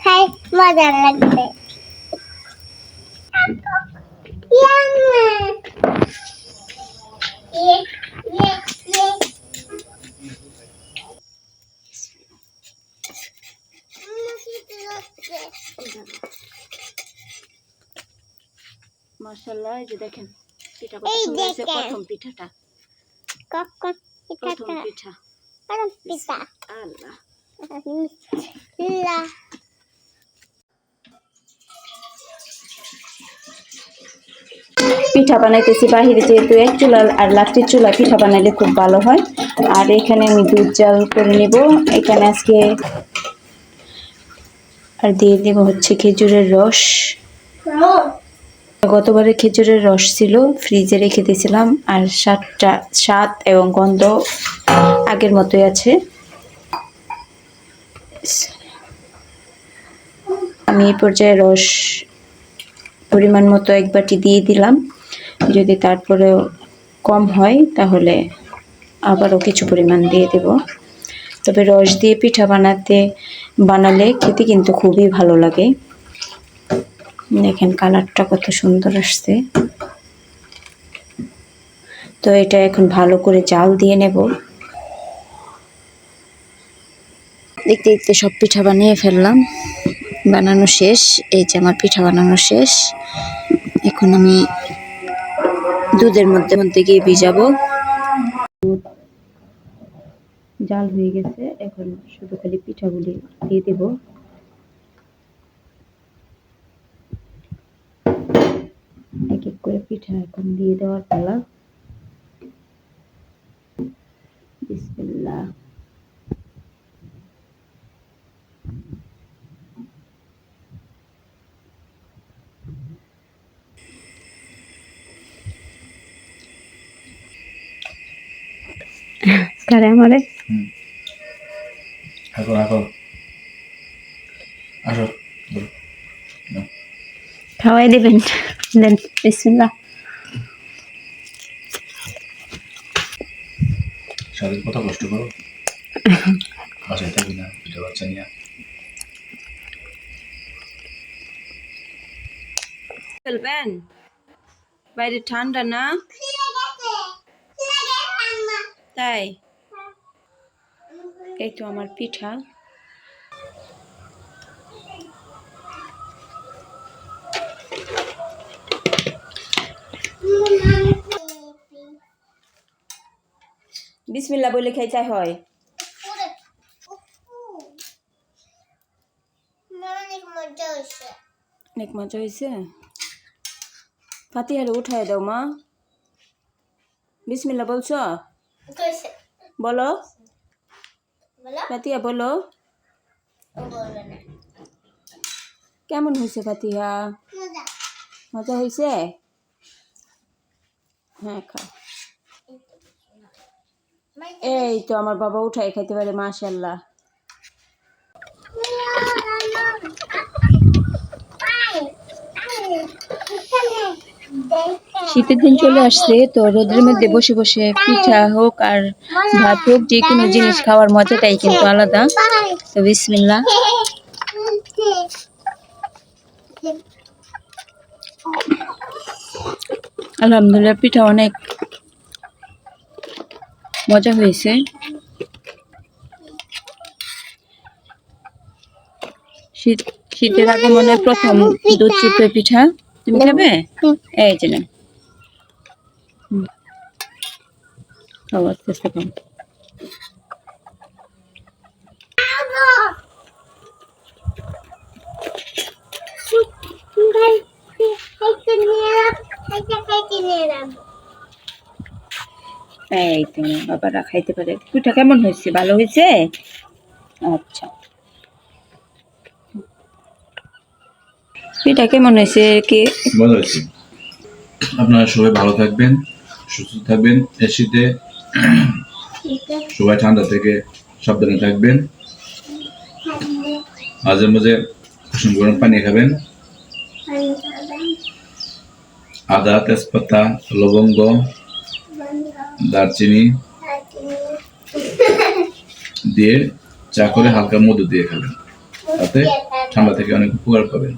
খাই মজা লাগবে yeah, yeah. মাশাআল্লাহ এই যে দেখেন পিঠা কত সুন্দর হয়েছে প্রথম পিঠাটা। কখন প্রথম পিঠাটা পিঠা। পিঠা আল্লাহ পিঠা বানাইতেছি বাহিরে যেহেতু এক চুলা আর লাকড়ির চুলা পিঠা বানাইলে খুব ভালো হয়। আর এখানে আমি দুধ জাল করে নিব। এখানে আজকে আর দিয়ে দেব হচ্ছে খেজুরের রস। গতবারে খেজুরের রস ছিল, ফ্রিজে রেখে দিয়েছিলাম, আর স্বাদটা স্বাদ এবং গন্ধ আগের মতোই আছে। আমি এই পর্যায়ে রস পরিমাণ মতো এক বাটি দিয়ে দিলাম। যদি তারপরেও কম হয়, তাহলে আবারও কিছু পরিমাণ দিয়ে দেব। তবে রস দিয়ে পিঠা বানাতে, বানালে খেতে কিন্তু খুবই ভালো লাগে। দেখেন কালারটা কত সুন্দর আসছে। তো এটা এখন ভালো করে জাল দিয়ে নেব। দেখতে দেখতে সব পিঠা বানিয়ে ফেললাম। বানানো শেষ, এই যে আমার পিঠা বানানো শেষ। এখন আমি দুধের মধ্যে মধ্যে গিয়ে ভিজাবো। জাল হয়ে গেছে, এখন শুধু খালি পিঠাগুলি দিয়ে দেব এক এক করে পিঠা এখন দিয়ে দেওয়ার পালা। বিসমিল্লাহ। কারে আমারে আসো আসো। আসো। খাওয়াই দেবেন। দেন বিসমিল্লাহ। সারাদিন কথা কষ্ট করো। বাসায় থাকি না বুঝতে বাচ্চা নিয়ে। ফেলবেন বাইরে ঠান্ডা না? তাই? এই তো আমার পিঠা। বিসমিল্লাহ বলে খাইতে হয়। অনেক মজা হয়েছে। ফাতিহারে উঠায় দাও মা। বিসমিল্লাহ বলছো? বলো। ফাতিহা বলো। কেমন হয়েছে ফাতিহা? মজা। হয়েছে? হ্যাঁ খাও এই তো আমার বাবা উঠাই খাইতে পারে মাশাল্লাহ শীতের দিন চলে আসছে, তো রোদের মধ্যে বসে বসে পিঠা হোক আর ভাত হোক, যে কোনো জিনিস খাওয়ার মজাটাই কিন্তু আলাদা। তো বিসমিল্লাহ। আলহামদুলিল্লাহ, পিঠা অনেক মজা হয়েছে। শীত শীতের আগমনে প্রথম দুধ চিপে পিঠা। তুমি খাবে? এই যে না আস্তে আস্তে এই তো বাবারা খাইতে পারে। পিঠা কেমন হয়েছে? ভালো হয়েছে? আচ্ছা। পিঠা কেমন হয়েছে? কি? মজা হয়েছে। আপনারা সবাই ভালো থাকবেন সুস্থ থাকবেন এই শীতে। সবাই ঠান্ডা থেকে সাবধানে থাকবেন। মাঝে মাঝে কুসুম গরম পানি পানি খাবেন। আদা তেজপাতা লবঙ্গ দারচিনি দিয়ে চা করে হালকা মধু দিয়ে খাবেন। তাতে ঠান্ডা থেকে অনেক উপকার পাবেন।